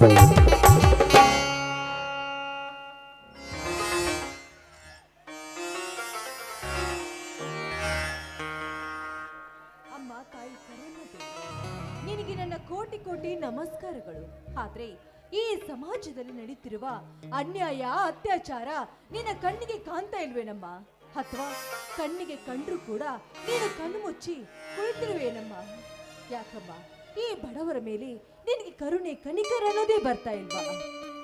ನಿನಗೆ ನನ್ನ ಕೋಟಿ ಕೋಟಿ ನಮಸ್ಕಾರಗಳು. ಆದ್ರೆ ಈ ಸಮಾಜದಲ್ಲಿ ನಡೀತಿರುವ ಅನ್ಯಾಯ, ಅತ್ಯಾಚಾರ ನಿನ್ನ ಕಣ್ಣಿಗೆ ಕಾಣ್ತಾ ಇಲ್ವೇನಮ್ಮ? ಅಥವಾ ಕಣ್ಣಿಗೆ ಕಂಡ್ರು ಕೂಡ ನೀನು ಕಣ್ಣು ಮುಚ್ಚಿ ಕುಳಿತಿರುವೇನಮ್ಮ? ಯಾಕಮ್ಮ? ಈ ಬಡವರ ಮೇಲೆ ನಿನಗೆ ಕರುಣೆ ಕನಿಕರ ಅನ್ನೋದೇ ಬರ್ತಾ ಇಲ್ವಾ?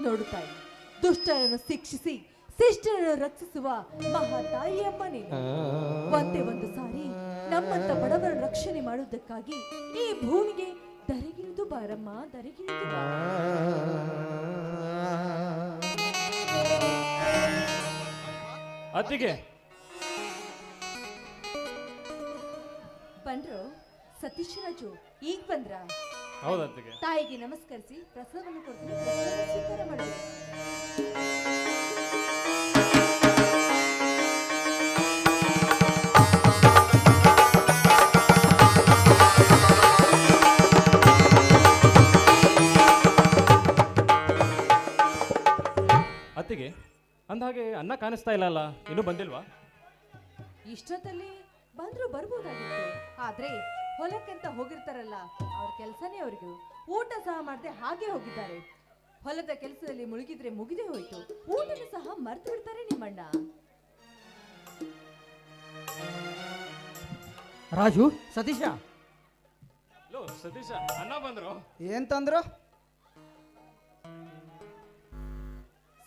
ನೋಡುತ್ತಾ ಇಲ್ಲ ದುಷ್ಟರನ್ನು ಶಿಕ್ಷಿಸಿ ಶಿಷ್ಟರನ್ನು ರಕ್ಷಿಸುವ ಮಹಾ ತಾಯಿಯಮ್ಮ ನೀನು. ಒಂದೇ ಒಂದು ಸಾರಿ ನಮ್ಮಂತ ಬಡವರ ರಕ್ಷಣೆ ಮಾಡುವುದಕ್ಕಾಗಿ ಈ ಭೂಮಿಗೆ ದರೆಗಿಳಿದು ಬಾರಮ್ಮ ದರೆಗಿಳಿದು ಅತ್ತಿಗೆ. ಬಂದ್ರು ಸತೀಶ್ ರಾಜು. ಈಗ ಬಂದ್ರ? ತಾಯಿಗೆ ನಮಸ್ಕರಿಸಿ ಪ್ರಸಾದವನ್ನು ಕೊಡ್ತೀನಿ. ಸ್ವೀಕಾರ ಮಾಡಬೇಕು ಅತ್ತಿಗೆ ಅಂದಹಾಗೆ ಅನ್ನ ಕಾಣಿಸ್ತಾ ಇಲ್ಲ ಅಲ್ಲ ಇನ್ನೂ ಬಂದಿಲ್ವಾ? ಇಷ್ಟೊತ್ತಲ್ಲಿ ಬಂದ್ರು ಬರ್ಬೋದಾಗಿತ್ತು. ಆದ್ರೆ ಹೊಲಕ್ಕಂತ ಹೋಗಿರ್ತಾರಲ್ಲ ಅವ್ರ ಕೆಲಸನೇ ಅವ್ರಿಗೆ. ಊಟ ಸಹ ಮಾಡದೆ ಹಾಗೆ ಹೋಗಿದ್ದಾರೆ. ಹೊಲದ ಕೆಲಸದಲ್ಲಿ ಮುಳುಗಿದ್ರೆ ಮುಗಿದೆ ಹೋಯ್ತು. ಊಟನ ಸಹ ಮರ್ತು ಬಿಡ್ತಾರೆ ನಿಮ್ಮಣ್ಣ. ರಾಜು ಸತೀಶ. ಲೋ ಸತೀಶ ಅನ್ನ ಬಂದ್ರು? ಏನ್ ತಂದ್ರು?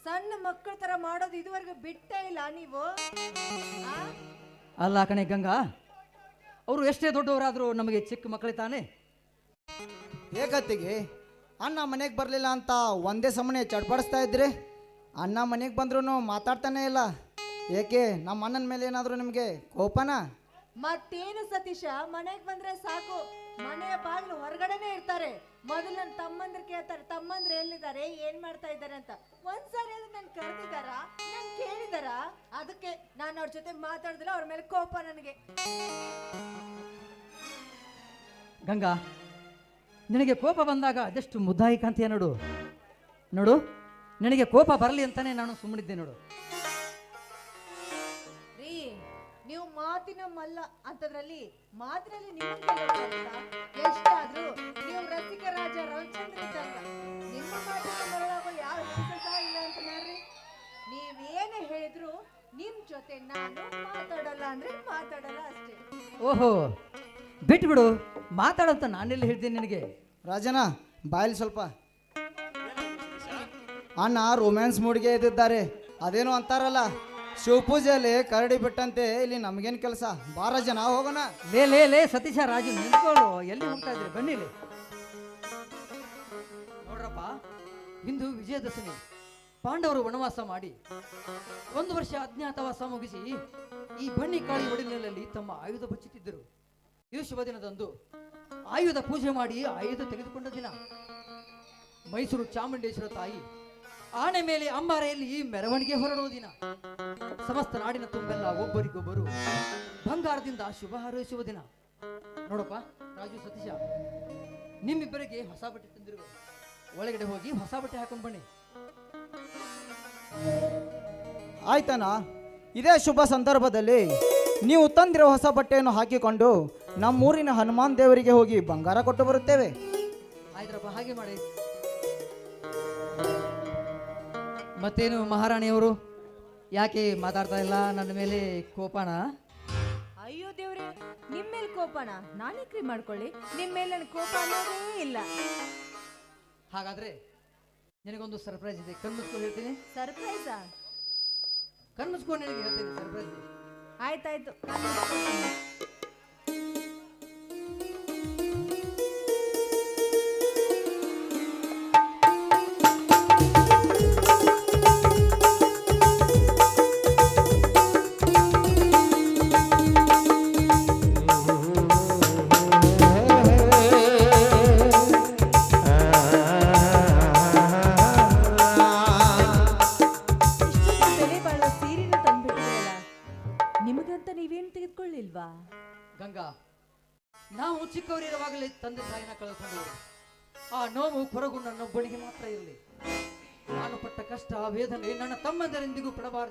ಸಣ್ಣ ಮಕ್ಕಳ ತರ ಮಾಡೋದು ಇದುವರೆಗೂ ಬಿಟ್ಟೇ ಇಲ್ಲ ನೀವು. ಆ? ಅಲ್ಲ ಕಣೆ ಗಂಗಾ ಅವರು ಎಷ್ಟೇ ದೊಡ್ಡವರಾದರೂ ನಮಗೆ ಚಿಕ್ಕ ಮಕ್ಕಳೇ ತಾನೇ? ಏಕತ್ತಿಗೆ ಅಣ್ಣ ಮನೆಗೆ ಬರಲಿಲ್ಲ ಅಂತ ಒಂದೇ ಸಮನೆ ಚಡ್ಪಡಿಸ್ತಾ ಇದ್ರಿ? ಅಣ್ಣ ಮನೆಗೆ ಬಂದ್ರೂ ಮಾತಾಡ್ತಾನೆ ಇಲ್ಲ. ಏಕೆ ನಮ್ಮ ಅಣ್ಣನ ಮೇಲೆ ಏನಾದರೂ ನಿಮಗೆ ಕೋಪನ? ಮತ್ತೇನು ಸತೀಶ ಮನೆಗೆ ಬಂದ್ರೆ ಸಾಕು. ಮನೆಯ ಬಾಗಿಲು ಹೊರಗಡೆನೆ ಇರ್ತಾರೆ. ಮೊದಲು ನನ್ನ ತಮ್ಮಂದ್ರ ಕೇಳ್ತಾರೆ, ತಮ್ಮಂದ್ರ ಎಲ್ಲಿದ್ದಾರೆ, ಏನ್ ಮಾಡ್ತಾ ಇದ್ದಾರೆ ಅಂತ. ಒಂದ್ಸಾರಿ ಅದು ನನ್ ಕರೆದಿದಾರ ನನ್ ಕೇಳಿದಾರ ಅದಕ್ಕೆ ನಾನು ಅವ್ರ ಜೊತೆ ಮಾತಾಡಿದ್ರೆ ಅವ್ರ ಮೇಲೆ ಕೋಪ ನನಗೆ. ಗಂಗಾ, ನಿನಗೆ ಕೋಪ ಬಂದಾಗ ಅದೆಷ್ಟು ಮುದ್ದಾಯಿ ಕಾಂತೀಯ ನೋಡು. ನೋಡು, ನಿನಗೆ ಕೋಪ ಬರಲಿ ಅಂತಾನೆ ನಾನು ಸುಮ್ಮನಿದ್ದೆ ನೋಡು. ಮಾತಿನ ಮಲ್ಲ ಅಂತದ್ರಲ್ಲಿ ಮಾತಿನಲ್ಲಿ ನಿಮ್ಮಂತ ಎಷ್ಟಾದ್ರೂ ನೀವು ರಸಿಕ ರಾಜ ರವಿಚಂದ್ರ ಇದ್ದಂಗ ನಿಮ್ಮ ಮಾತಿನ ಮರಳಾಗೋ ಯಾವ ಇಲ್ಲ ಅಂತ ನೋಡ್ರಿ. ನೀವೇನೇ ಹೇಳಿದ್ರು ನಿಮ್ ಜೊತೆ ನಾನು ಮಾತಾಡಲ್ಲ ಅಂದ್ರೆ ಮಾತಾಡಲ್ಲ ಅಷ್ಟೇ. ಓಹೋ ಬಿಟ್ಬಿಡು. ಮಾತಾಡಂತ ನಾನೆಲ್ಲಿ ಹೇಳ್ತೀನಿ ನಿನಗೆ? ರಾಜನ ಬಾಯಲ್ಲಿ ಸ್ವಲ್ಪ. ಅಣ್ಣ ರೊಮ್ಯಾನ್ಸ್ ಮೂಡಿಗೆ ಇದ್ದಿದ್ದಾರೆ ಅದೇನೋ ಅಂತಾರಲ್ಲ. ಶಿವಪೂಜೆಯಲ್ಲಿ ಕರಡಿ ಬಿಟ್ಟಂತೆ ಇಲ್ಲಿ ನಮಗೇನು ಕೆಲಸ? ಬಾರ ಜನ, ಹೋಗೋಣ. ಲೇ ಲೇ ಲೇ, ಸತೀಶ, ರಾಜು, ನಿಂತ್ಕೊಳ್ಳು. ಎಲ್ಲಿ ಹೋಗ್ತಾ ಇದ್ರಿ ಬನ್ನಿಲಿ ನೋಡ್ರಪ್ಪ, ಇಂದು ವಿಜಯದಶಮಿ. ಪಾಂಡವರು ವನವಾಸ ಮಾಡಿ ಒಂದು ವರ್ಷ ಅಜ್ಞಾತವಾಸ ಮುಗಿಸಿ ಈ ಬನ್ನಿ ಕಾಳಿ ಒಡಿಲಿನಲ್ಲಿ ತಮ್ಮ ಆಯುಧ ಬಚ್ಚುತ್ತಿದ್ದರು ಈ ಶುಭ ದಿನದಂದು ಆಯುಧ ಪೂಜೆ ಮಾಡಿ ಆಯುಧ ತೆಗೆದುಕೊಂಡ ದಿನ. ಮೈಸೂರು ಚಾಮುಂಡೇಶ್ವರ ತಾಯಿ ಆನೆ ಮೇಲೆ ಅಂಬಾರೆಯಲ್ಲಿ ಈ ಮೆರವಣಿಗೆ ಹೊರಡುವ ದಿನ. ಸಮಸ್ತ ನಾಡಿನ ತುಂಬೆಲ್ಲ ಒಬ್ಬರಿಗೊಬ್ಬರು ಬಂಗಾರದಿಂದ ಶುಭ ಹಾರೈಸುವ ದಿನ. ನೋಡಪ್ಪ ರಾಜು ಸತೀಶ ನಿಮ್ಮಿಬ್ಬರಿಗೆ ಹೊಸ ಬಟ್ಟೆ ತಂದಿರುವ. ಒಳಗಡೆ ಹೋಗಿ ಹೊಸ ಬಟ್ಟೆ ಹಾಕೊಂಡು ಬನ್ನಿ. ಆಯ್ತಾನ ಇದೇ ಶುಭ ಸಂದರ್ಭದಲ್ಲಿ ನೀವು ತಂದಿರೋ ಹೊಸ ಬಟ್ಟೆಯನ್ನು ಹಾಕಿಕೊಂಡು ನಮ್ಮೂರಿನ ಹನುಮಾನ್ ದೇವರಿಗೆ ಹೋಗಿ ಬಂಗಾರ ಕೊಟ್ಟು ಬರುತ್ತೇವೆ. ಆಯ್ತರಪ್ಪ ಹಾಗೆ ಮಾಡಿ. ಮತ್ತೇನು ಮಹಾರಾಣಿಯವರು? ಯಾಕೆ ಮಾತಾಡ್ತಾ ಇಲ್ಲ? ನನ್ನ ಮೇಲೆ ಕೋಪಣ ಅಯ್ಯೋ ದೇವ್ರೆ ನಿಮ್ ಮೇಲೆ ಕೋಪನ? ನಾನೇಕ್ರಿ ಮಾಡ್ಕೊಳ್ಳಿ. ನಿಮ್ ಮೇಲೆ ನನ್ ಕೋಪ ಅನ್ನೋದೇ ಇಲ್ಲ. ಹಾಗಾದ್ರೆ ನಿನಗೊಂದು ಸರ್ಪ್ರೈಸ್ ಇದೆ. ಕಣ್ಮುಚ್ಕೊಂಡು ಹೇಳ್ತೀನಿ. ಸರ್ಪ್ರೈಸಾ ಕಣ್ಮುಚ್ಕೊಂಡು ನಿನಗೆ ಹೇಳ್ತೀನಿ ಸರ್ಪ್ರೈಸ್ ಆಯ್ತಾಯ್ತು.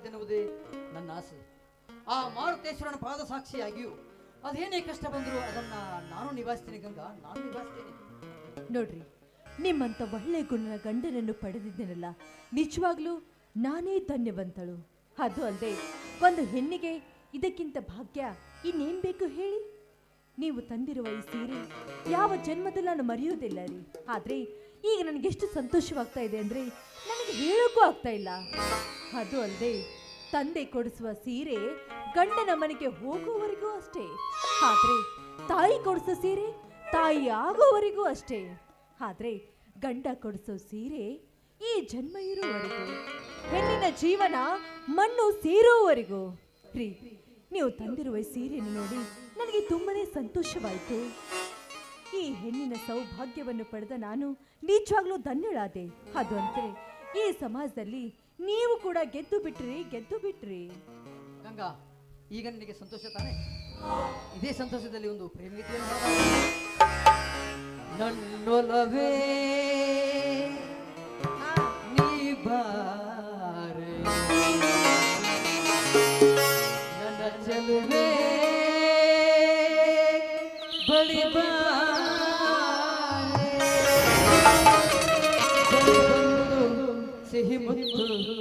ತಮ್ಮಂದರೆಂದಿಗೂ ನನ್ನ ಆಸೆ. ಆ ಮಾರುತೇಶ್ವರನ ಪಾದ ಸಾಕ್ಷಿಯಾಗಿಯೂ ಅದೇನೇ ಕಷ್ಟ ಬಂದರೂ ಅದನ್ನ ನಾನು ನಿಭಾಯಿಸ್ತೀನಿ ಗಂಗಾ, ನಾನು ನಿಭಾಯಿಸ್ತೀನಿ. ನೋಡ್ರಿ ನಿಮ್ಮಂಥ ಒಳ್ಳೆ ಗುಣನ ಗಂಡನನ್ನು ಪಡೆದಿದ್ದೇನಲ್ಲ, ನಿಜವಾಗ್ಲೂ ನಾನೇ ಧನ್ಯವಂತಳು. ಅದು ಅಲ್ಲದೆ ಒಂದು ಹೆಣ್ಣಿಗೆ ಇದಕ್ಕಿಂತ ಭಾಗ್ಯ ಇನ್ನೇನ್ ಬೇಕು ಹೇಳಿ? ನೀವು ತಂದಿರುವ ಈ ಸೀರೆ ಯಾವ ಜನ್ಮದಲ್ಲಿ ನಾನು ಮರೆಯುವುದಿಲ್ಲ ರೀ. ಆದ್ರೆ ಈಗ ನನಗೆ ಎಷ್ಟು ಸಂತೋಷವಾಗ್ತಾ ಇದೆ ಅಂದರೆ ನನಗೆ ಹೇಳೋಕ್ಕೂ ಆಗ್ತಾ ಇಲ್ಲ. ಅದು ಅಲ್ಲದೆ ತಂದೆ ಕೊಡಿಸುವ ಸೀರೆ ಗಂಡನ ಮನೆಗೆ ಹೋಗುವವರೆಗೂ ಅಷ್ಟೇ. ಆದರೆ ತಾಯಿ ಕೊಡಿಸೋ ಸೀರೆ ತಾಯಿ ಆಗುವವರೆಗೂ ಅಷ್ಟೇ. ಆದರೆ ಗಂಡ ಕೊಡಿಸೋ ಸೀರೆ ಈ ಜನ್ಮ ಇರುವವರೆಗೂ, ಹೆಣ್ಣಿನ ಜೀವನ ಮಣ್ಣು ಸೇರುವವರೆಗೂ. ರೀ ನೀವು ತಂದಿರುವ ಸೀರೆಯನ್ನು ನೋಡಿ ನನಗೆ ತುಂಬಾನೇ ಸಂತೋಷವಾಯಿತು. ಈ ಹೆಣ್ಣಿನ ಸೌಭಾಗ್ಯವನ್ನು ಪಡೆದ ನಾನು ನಿಜವಾಗ್ಲೂ ಧನ್ಯಳಾದೆ. ಅದು ಅಂತೆ ಈ ಸಮಾಜದಲ್ಲಿ ನೀವು ಕೂಡ ಗೆದ್ದು ಬಿಟ್ರಿ ಗೆದ್ದು ಬಿಟ್ರಿ. ಗಂಗಾ, ಈಗ ನಿನಗೆ ಸಂತೋಷ ತಾನೆ? ಇದೇ ಸಂತೋಷದಲ್ಲಿ ಒಂದು ಪ್ರೇಮಿತೆಯನ್ನು ನನ್ನೊಲವೇ ನನ್ನ ಸಿಹಿ ಮುತ್ತು ನೀಡು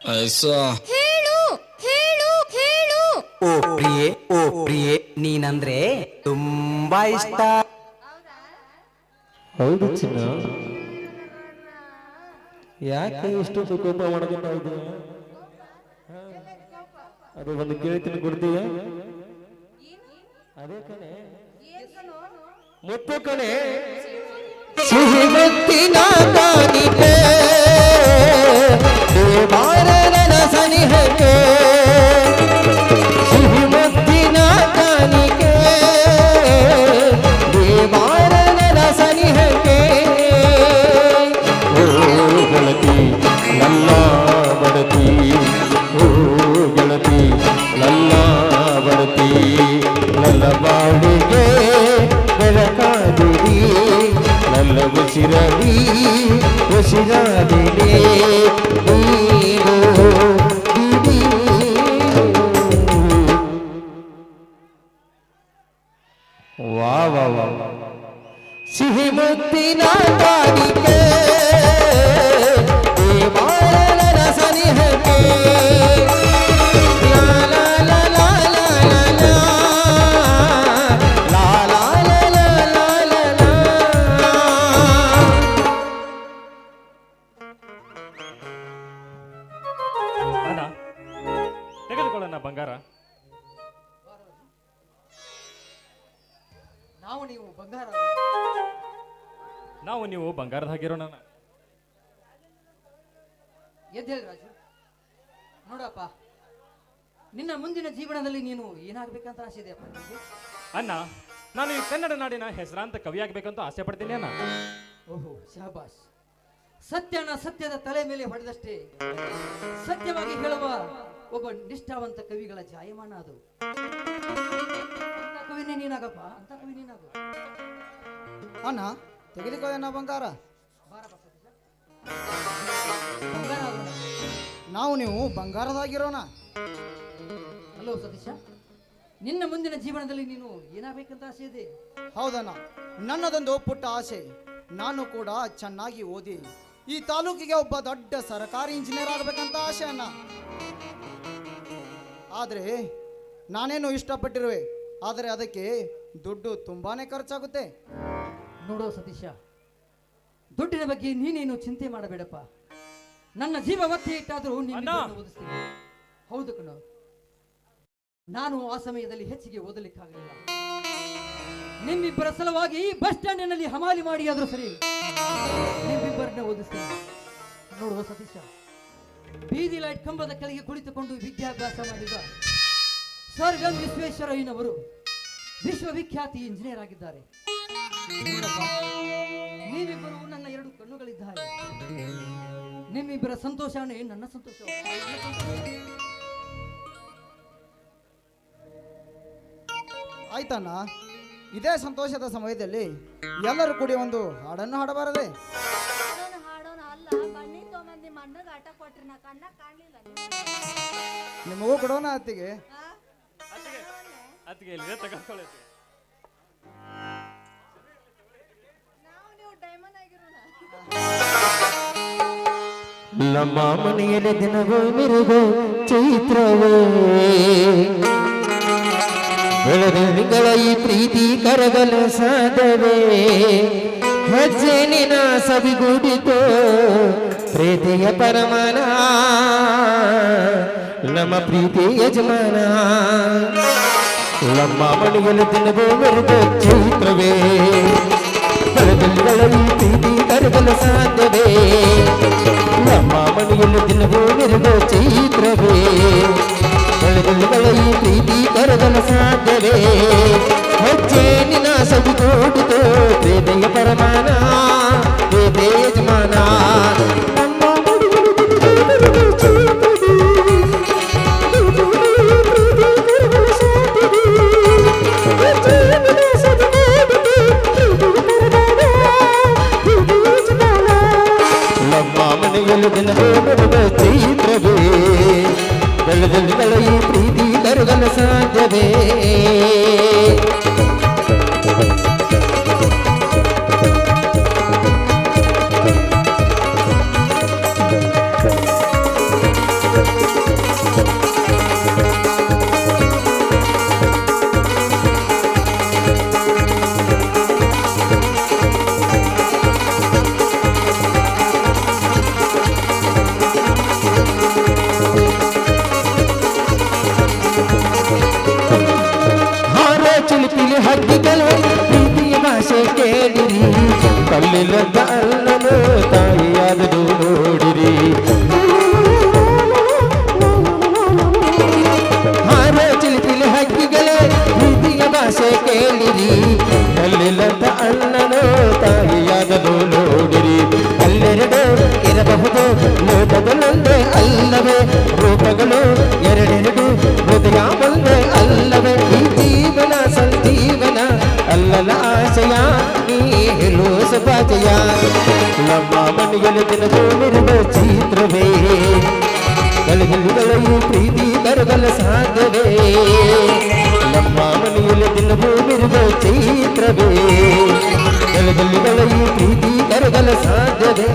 ऐसा ಹೇಳು ಹೇಳು ಹೇಳು. ಓ ಪ್ರಿಯೆ ಓ ಪ್ರಿಯೆ ನೀನಂದ್ರೆ ತುಂಬಾ ಇಷ್ಟ. ಹೌದು ಚಿನ್ನ. ಯಾಕೆ ಇಷ್ಟು ಕೋಪ ಮಾಡ್ಕೊತಾ ಇದ್ದೀಯ? ಅದು ಒಂದು ಕೇಳ್ತೀನಿ ಕೊಡ್ತೀಯ ಅದೇ ಕಣೆ. ಮುತ್ತು ಕಣೆ. ಸಿಹಿ ಮುತ್ತಿನ ಕಾಣಿಕೆ ದೇವಾರನ ಸನಿಹಕ್ಕೆ ಸಿಹಿ ನಾವು ನೀವು? ಬಂಗಾರದ ನಾನು ಎದ್ದೇಳಿ ರಾಜು. ನೋಡಪ್ಪ ನಿನ್ನ ಮುಂದಿನ ಜೀವನದಲ್ಲಿ ನೀನು ಏನಾಗ್ಬೇಕಂತ ಆಸೆ ಇದೆಯಪ್ಪ ನಿನಗೆ ಅಣ್ಣ ನಾನು ಈ ಕನ್ನಡ ನಾಡಿನ ಹೆಸರಾಂತ ಕವಿ ಆಗ್ಬೇಕಂತ ಆಸೆ ಪಡ್ತೀನಿ ಅಣ್ಣ. ಓಹೋ ಶಹಬಾಸ್ ಸತ್ಯನ ಸತ್ಯದ ತಲೆ ಮೇಲೆ ಹೊಡೆದಷ್ಟೇ. ಸತ್ಯವಾಗಿ ಹೇಳುವ ಒಬ್ಬ ನಿಷ್ಠಾವಂತ ಕವಿಗಳ ಜಾಯಮಾನ ಅದು. ಅಂತ ಕವಿನೇ ನೀನಾಗಪ್ಪ ಅಂತ ಕವಿ ನೀನಾಗು. ಅಣ್ಣ ಸತೀಶ. ಬಂಗಾರ? ನಾವು ನೀವು ಬಂಗಾರದಾಗಿರೋಣ. ಹಲೋ ಸತೀಶ ನಿನ್ನ ಮುಂದಿನ ಜೀವನದಲ್ಲಿ ನೀನು ಏನಾಗಬೇಕಂತ ಆಸೆ ಇದೆ? ಹೌದಣ್ಣ ನನ್ನದೊಂದು ಪುಟ್ಟ ಆಸೆ. ನಾನು ಕೂಡ ಚೆನ್ನಾಗಿ ಓದಿ ಈ ತಾಲೂಕಿಗೆ ಒಬ್ಬ ದೊಡ್ಡ ಸರ್ಕಾರಿ ಇಂಜಿನಿಯರ್ ಆಗಬೇಕಂತ ಆಸೆ ಅಣ್ಣ. ಆದರೆ ನಾನೇನು ಇಷ್ಟಪಟ್ಟಿರುವೆ ಆದರೆ ಅದಕ್ಕೆ ದುಡ್ಡು ತುಂಬಾನೇ ಖರ್ಚಾಗುತ್ತೆ. ನೋಡೋ ಸತೀಶ ದುಡ್ಡಿನ ಬಗ್ಗೆ ನೀನೇನು ಚಿಂತೆ ಮಾಡಬೇಡಪ್ಪ. ನನ್ನ ಜೀವ ಒತ್ತೆ ಇಟ್ಟಾದರೂ ನೀನು ಓದಿಸ್ತೀನಿ. ಹೌದು ಕಣ. ನಾನು ಆ ಸಮಯದಲ್ಲಿ ಹೆಚ್ಚಿಗೆ ಓದಲಿಕ್ಕಾಗಲಿಲ್ಲ. ನಿಮ್ಮಿಬ್ಬರ ಸಲುವಾಗಿ ಈ ಬಸ್ ಸ್ಟ್ಯಾಂಡಿನಲ್ಲಿ ಹಮಾಲಿ ಮಾಡಿ ಆದ್ರೂ ಸರಿ. ನಿಮ್ಮಿಬ್ಬರನ್ನ ಓದಿಸ್ತೀನಿ. ನೋಡುವ ಸತೀಶ ಬೀದಿ ಲೈಟ್ ಕಂಬದ ಕೆಳಗೆ ಕುಳಿತುಕೊಂಡು ವಿದ್ಯಾಭ್ಯಾಸ ಮಾಡಿದ ಸರ್ ಎಂ ವಿಶ್ವೇಶ್ವರಯ್ಯನವರು ವಿಶ್ವವಿಖ್ಯಾತಿ ಇಂಜಿನಿಯರ್ ಆಗಿದ್ದಾರೆ. ನೀವಿಬ್ಬರು ನನ್ನ ಎರಡು ಕಣ್ಣುಗಳಿದ್ದಾರೆ ನಿಮ್ಮಿಬ್ಬರ ಸಂತೋಷವೇ ನನ್ನ ಸಂತೋಷ ಆಯ್ತಣ್ಣ ಇದೇ ಸಂತೋಷದ ಸಮಯದಲ್ಲಿ ಎಲ್ಲರೂ ಕೂಡಿ ಒಂದು ಹಾಡನ್ನು ಹಾಡಬಾರದೆ? ನಿಮಗೂ. ಕೊಡೋಣ ಅತ್ತಿಗೆ. ಅತ್ತಿಗೆ ಇಲ್ಲಿ ತಗೊಳ್ಕೊಳ್ಳಿ ನಮ್ಮ ಮನೆಯಲ್ಲಿ ದಿನವೂ ಮಿರುಗು ಚೈತ್ರವೇ ಬೆಳದಿಂಗಳ ಈ ಪ್ರೀತಿ ಕರಗಲು ಸಾಧವೇ ಹೆಜ್ಜೆ ನಿನ ಸವಿಗೂಡಿತು ಪ್ರೀತಿಯ ಪರಮಾನ ನಮ್ಮ ಪ್ರೀತಿ ಯಜಮಾನ ನಮ್ಮ ಮನೆಯಲ್ಲಿ ದಿನವೂ ಮಿರುಗು ಚೈತ್ರವೇ ಬೆಳದಿಂಗಳ ಈ ಪ್ರೀತಿ ಕರಗಲು ಸಾಧ್ಯವೇ ನಮ್ಮ ಮನೆಯಲ್ಲಿ ದಿನವೂ ಮಿರುಗೋ ಚೈತ್ರವೇ. ಬೆಳಗುಗಳ ಈ ಪ್ರೀತಿ ಕರಗಲು ಸಾಧ್ಯವೇ. ಹೆಜ್ಜೆ ನಿನ ಸವಿಗೂಡಿತು ಪ್ರೇದೆಯ ಪರಮಾನ ಪ್ರೇದೆ ಯಜಮಾನ. నిలబల్లను ಸ್ವಾಮಿಗಳು ಗೆಲುವ ಚಿತ್ರವೇ. ಗಳಿಗೆಲುಗಳೆಯೂ ಪ್ರೀತಿ ತರಗಲು ಸಾಧ್ಯವೇ. ನಮ್ಮ ಮನೆಯಲ್ಲಿ ದಿನವೂ ಬಿರುವ ಚೈತ್ರವೇ ಗಳಿಗೆಲುಗಳೆಯೂ ಪ್ರೀತಿ ತರಗಲು ಸಾಧ್ಯವೇ.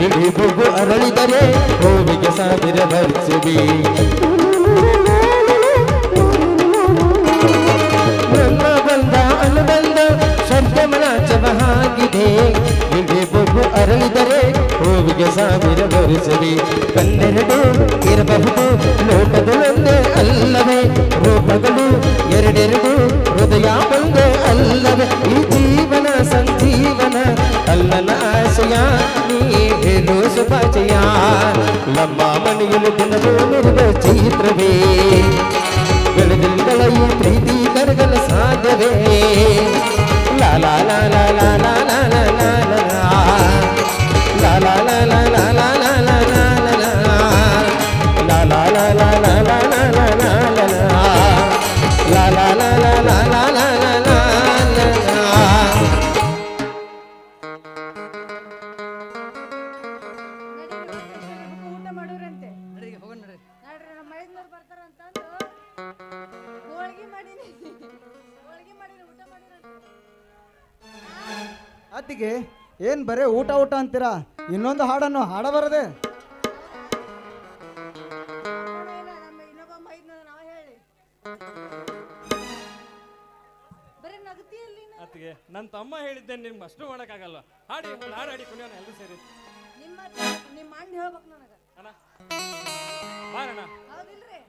ಕಿವಿ ಬುಗು ಅರಳಿದರೆ ಗೋವಿಗೆ ಸಾವಿರ ಭರಿಸುವಿ. ನನ್ನ ಬಂದ ಅನುಬಂದ ಅನುಬಂಧ ಶಬ್ದಮನಾಚವಾಗಿದೆ ಕಿವಿ ಬುಗು ಅರಳಿದರೆ ಹೂವಿಗೆ ಸಾವಿರ ಭರಿಸುವಿ. ಕನ್ನೆರಡು ಇರಬಹುದು ಲೋಕಗಳೊಂದೇ ಅಲ್ಲವೇ. ರೂಪಗಳು ಎರಡೆರಡು, ಹೃದಯ ಬಂದೇ ಅಲ್ಲವೇ. ಈ ಜೀವ ಸಂಜೀವನ ಅಲ್ಲನ ಆಶಯ ನೀ ಹೇಳು ಸುಭಾಜಯ ನಮ್ಮ ಮನೆಯಲ್ಲಿ ದಿನವೂ ಮಿರುವ ಚಿತ್ರವೇ ಏನು ಬರೇ ಊಟ ಊಟ ಅಂತೀರಾ? ಇನ್ನೊಂದು ಹಾಡನ್ನು ಹಾಡಬಾರದೆ. ಅತ್ತಿಗೆ ನನ್ನ ತಮ್ಮ ಹೇಳಿದ್ದೆ ನಿಮ್ಗೆ ಅಷ್ಟು ಮಾಡೋಕ್ಕಾಗಲ್ಲ. ಹಾಡಿ ಹಾಡಾಡಿ ಹಾಡು ಹಾಡಿ ಕುಣಿಯೋಣ ಎಲ್ಲರೂ ಸೇರಿ. ನಿಮ್ಮ ನಿಮ್ಮ ಅಣ್ಣ ಹೇಳ್ಬೇಕು ನನಗೆ ಅಣ್ಣ ಬಾರಣ್ಣ. ಹೌದಿಲ್ರಿ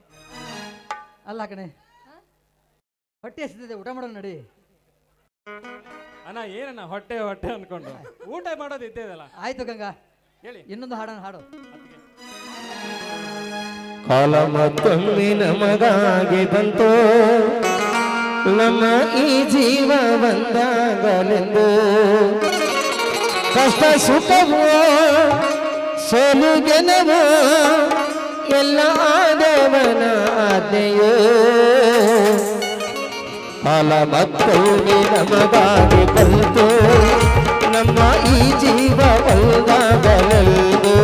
ಅಲ್ಲ ಕಣೆ ಹೊಟ್ಟೆ ಹಸಿದಿದೆ ಊಟ ಮಾಡೋಣ ನಡಿ. ಅಣ್ಣ ಏನಣ್ಣ ಹೊಟ್ಟೆ ಹೊಟ್ಟೆ ಅನ್ಕೊಂಡು. ಊಟ ಮಾಡೋದು ಇದ್ದೇದಲ್ಲ ಆಯ್ತು ಗಂಗಾ. ಹೇಳಿ. ಇನ್ನೊಂದು ಹಾಡನ್ನು ಹಾಡು. ಕಾಲ ಮತ್ತೊಮ್ಮೆ ನಮಗಾಗಿ ಬಂತು. ನಮ್ಮ ಈ ಜೀವ ಬಂದಾಗಲೆಂದು. ಕಷ್ಟ ಸುಖವೋ ಸೋಲು ಗೆಲವೋ ಎಲ್ಲ ಆದವನ ಆಜ್ಞೆಯೋ. ಕಾಲ ಮತ್ತೊಮ್ಮೆ ನಮಗಾಗಿ ಬಂತು ನಮ್ಮ ಈ ಜೀವ ಒಂದಾಗಲೆಂದು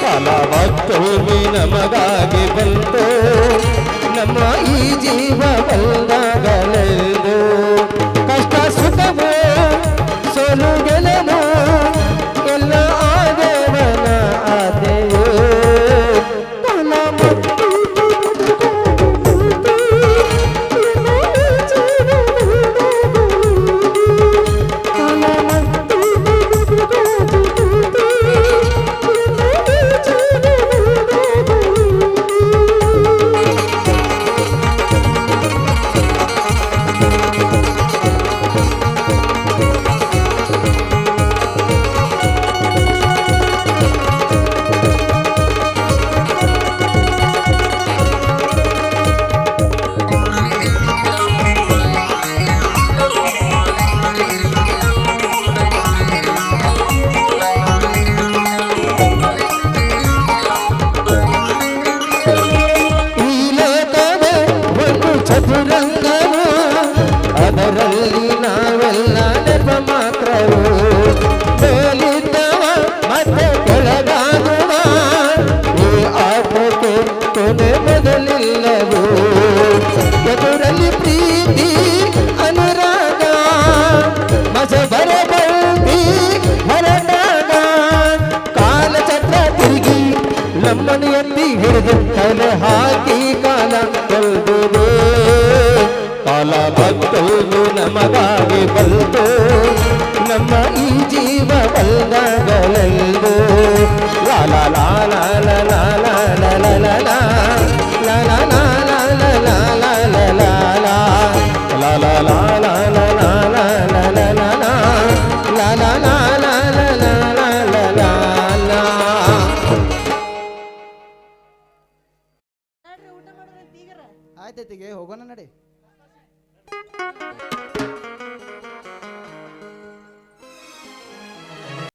ಕಾಲ ಮತ್ತೊಮ್ಮೆ ನಮಗಾಗಿ ಬಂತು ನಮ್ಮ ಈ ಜೀವ ಒಂದಾಗಲೆಂದು ಕಷ್ಟ ಸುಖವೋ ಸೋಲು la la la.